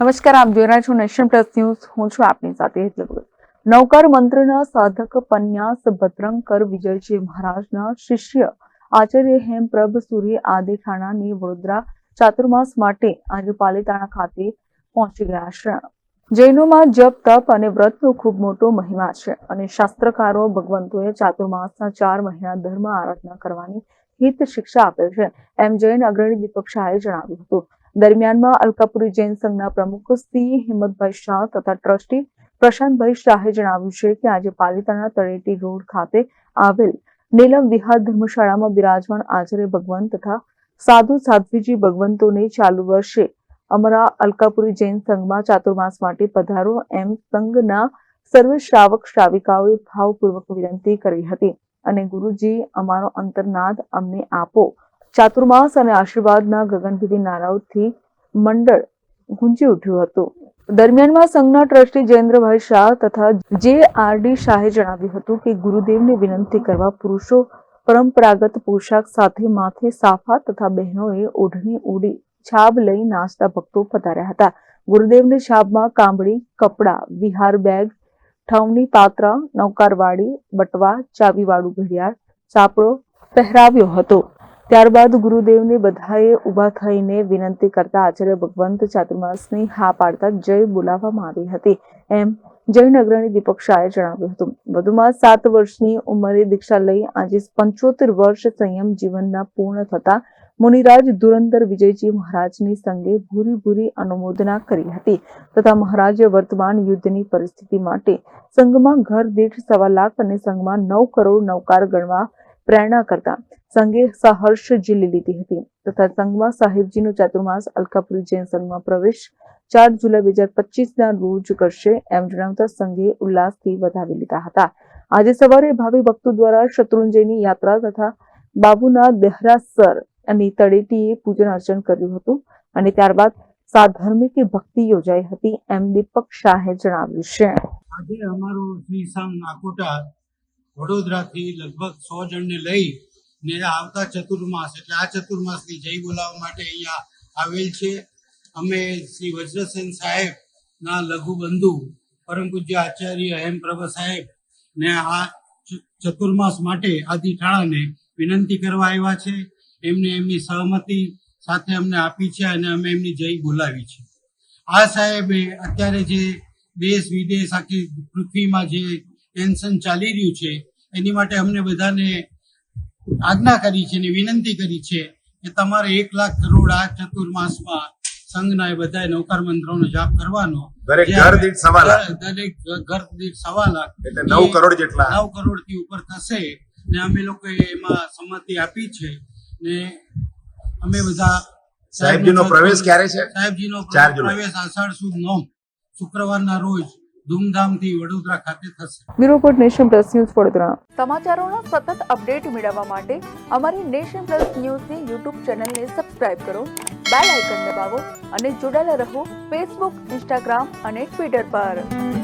નમસ્કાર, આપ જોઈ રહ્યા છો નેશન પ્લસ ન્યૂઝ. હું છું આપની સાથે હેતલ. નૌકાર મંત્રના સાધક પન્યાસ ભદ્રંકર વિજયજી મહારાજના શિષ્ય આચાર્ય હેમપ્રભ સૂર્ય આદિ ઠાણાની વડોદરા ચાતુર્માસ માટે આજે પાલીતાણા ખાતે પહોંચી ગયા છે. જૈનોમાં જપ, તપ અને વ્રતનો ખૂબ મોટો મહિમા છે અને શાસ્ત્રકારો ભગવંતોએ ચાતુર્માસના ચાર મહિના ધર્મ આરાધના કરવાની હિત શિક્ષા આપેલ છે. એમ જૈન અગ્રણી દીપક શાહે જણાવ્યું હતું. દરમિયાનમાં અલકાપુરી જૈન સંઘના પ્રમુખ સી હિંમતભાઈ શાહ તથા ટ્રસ્ટી પ્રશાંતભાઈ શાહે જણાવ્યું છે કે આજે પાલિતાના તળેટી રોડ ખાતે આવેલ નીલમ વિહાર ધર્મશાળામાં બિરાજમાન આચાર્ય ભગવાન તથા સાધુ સાધ્વીજી ભગવંતોને ચાલુ વર્ષે અમારા અલકાપુરી જૈન સંઘમાં ચાતુર્માસ માટે પધારો એમ સંઘના સર્વ શ્રાવક શ્રાવિકાઓએ ભાવપૂર્વક વિનંતી કરી હતી. અને ગુરુજી, અમારો અંતરનાદ અમને આપો. ચાતુર્માસ અને આશીર્વાદના ગગનભેદી નારાઓથી મંડળ ગુંજી ઉઠ્યું હતું. દરમિયાનમાં સંઘના ટ્રસ્ટી જયેન્દ્રભાઈ શાહ તથા જે આર ડી શાહે જણાવ્યું હતું કે ગુરુદેવને વિનંતી કરવા પુરુષો પરંપરાગત પોશાક સાથે માથે સાફા તથા બહેનોએ ઓઢણી ઓઢી છાબ લઈ નાચતા ભક્તો પધાર્યા હતા. ગુરુદેવની છાબમાં કાંબળી, કપડાં, વિહાર બેગ, ઠવની પાત્રા, નૌકારવાડી, બટવા, ચાવીવાળું ઘડિયાળ, સાપડો પહેરાવ્યો હતો. ત્યારબાદ ગુરુદેવને બધાએ ઊભા થઈને વિનંતી કરતા આચાર્ય ભગવંત ચાતુર્માસની હા પાડતા જય બોલાવવામાં આવી હતી. એમ જયનગરની દીપક શાહે જણાવ્યું હતું. વધુમાં સાત વર્ષની ઉંમરે દીક્ષા લઈ આજે પંચોતેર વર્ષ સંયમ જીવનના પૂર્ણ થતા મુનિરાજ ધુરંધર વિજયજી મહારાજની સંગે ભૂરી ભૂરી અનુમોદના કરી હતી તથા મહારાજે વર્તમાન યુદ્ધની પરિસ્થિતિ માટે સંઘમાં ઘર દીઠ સવા લાખ અને સંઘમાં નવ કરોડ નૌકાર ગણવા પ્રેરણા કરતા સંઘે સહર્ષ ઝીલી લીધી હતી તથા સંઘમાં સાહેબજીનો ચાતુર્માસ અલકાપુરી જૈન સંઘમાં પ્રવેશ ચાર જુલાઈ બે હજાર પચીસ ના રોજ કરશે એમ જણાવતા સંઘે ઉલ્લાસથી વધાવી લીધા હતા. આજે સવારે ભાવિ ભક્તો દ્વારા શત્રુંજયની યાત્રા તથા બાબુના દેહરાસર અને તળેટીએ પૂજન અર્ચન કર્યું હતું અને ત્યારબાદ સાધર્મિક ભક્તિ યોજાઈ હતી એમ દીપક શાહે જણાવ્યું છે. આજે અમારો શ્રી સામ નાકોટા વડોદરાથી લગભગ સો જણને લઈ ને આવતા ચતુર્માસ, એટલે આ ચતુર્માસની જય બોલાવવા માટે અહીંયા આવેલ છે. અમે શ્રી વજ્રસેન સાહેબ ના લઘુ બંધુ પરમ પૂજ્ય આચાર્ય હેમપ્રભ સાહેબ ને આ ચતુર્માસ માટે આદિ વિનંતી કરવા આવ્યા છે. એમને એમની સહમતિ સાથે અમને આપી છે અને અમે એમની જય બોલાવી છે. આ સાહેબે અત્યારે જે દેશ વિદેશ આખી પૃથ્વીમાં જે ટેન્શન ચાલી રહ્યું છે. એની માટે અમને બધાને આજ્ઞા કરી છે અને વિનંતી કરી છે કે તમારે એક લાખ કરોડ આ ચતુર્માસમાં સંઘના એ બધા નૌકાર મંત્રોનો જાપ કરવાનો. દરેક ઘર દીઠ સવા લાખ. દરેક ઘર દીઠ સવા લાખ. એટલે નવ કરોડ જેટલા. નવ કરોડથી ઉપર થશે. ને અમે લોકો એમાં સંમતિ આપી છે. ને અમે બધા સાહેબજીનો પ્રવેશ ક્યારે છે? સાહેબજીનો પ્રવેશ આષાઢ સુદ નોમ શુક્રવારના રોજ ધૂમધામથી વડોદરા ખાતે થશે. Bureau report nation plus news Vadodara. સમાચારોના સતત અપડેટ મેળવવા માટે અમારી નેશન પ્લસ ન્યૂઝની યુટ્યુબ ચેનલને સબસ્ક્રાઇબ કરો બેલ આઇકન દબાવો અને જોડાયેલા રહો ફેસબુક ઇન્સ્ટાગ્રામ અને ટ્વિટર પર.